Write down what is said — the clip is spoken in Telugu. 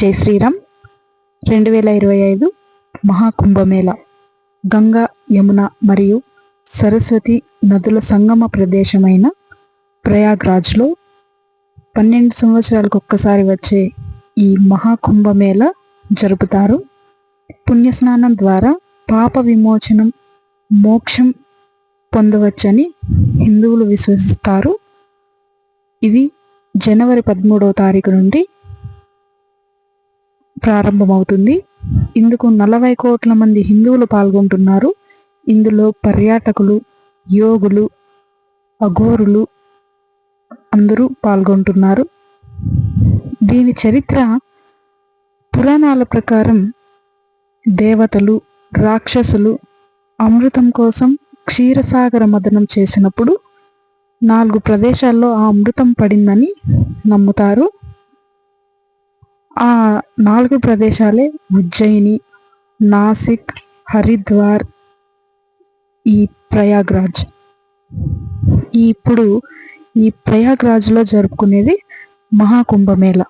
జై శ్రీరామ్. రెండు వేల ఇరవై ఐదు మహాకుంభమేళ. గంగా యమున మరియు సరస్వతి నదుల సంగమ ప్రదేశమైన ప్రయాగ్రాజ్లో పన్నెండు సంవత్సరాలకు ఒక్కసారి వచ్చే ఈ మహాకుంభమేళ జరుపుతారు. పుణ్యస్నానం ద్వారా పాప విమోచనం మోక్షం పొందవచ్చని హిందువులు విశ్వసిస్తారు. ఇది జనవరి పదమూడవ తారీఖు నుండి ప్రారంభమవుతుంది. ఇందుకు నలభై కోట్ల మంది హిందువులు పాల్గొంటున్నారు. ఇందులో పర్యాటకులు యోగులు అఘోరులు అందరూ పాల్గొంటున్నారు. దీని చరిత్ర పురాణాల ప్రకారం దేవతలు రాక్షసులు అమృతం కోసం క్షీరసాగర మదనం చేసినప్పుడు నాలుగు ప్రదేశాల్లో ఆ అమృతం పడిందని నమ్ముతారు. ఆ నాలుగు ప్రదేశాలే ఉజ్జయిని నాసిక్ హరిద్వార్ ఈ ప్రయాగ్రాజ్. ఇప్పుడు ఈ ప్రయాగ్రాజ్లో జరుపుకునేది మహాకుంభమేళ.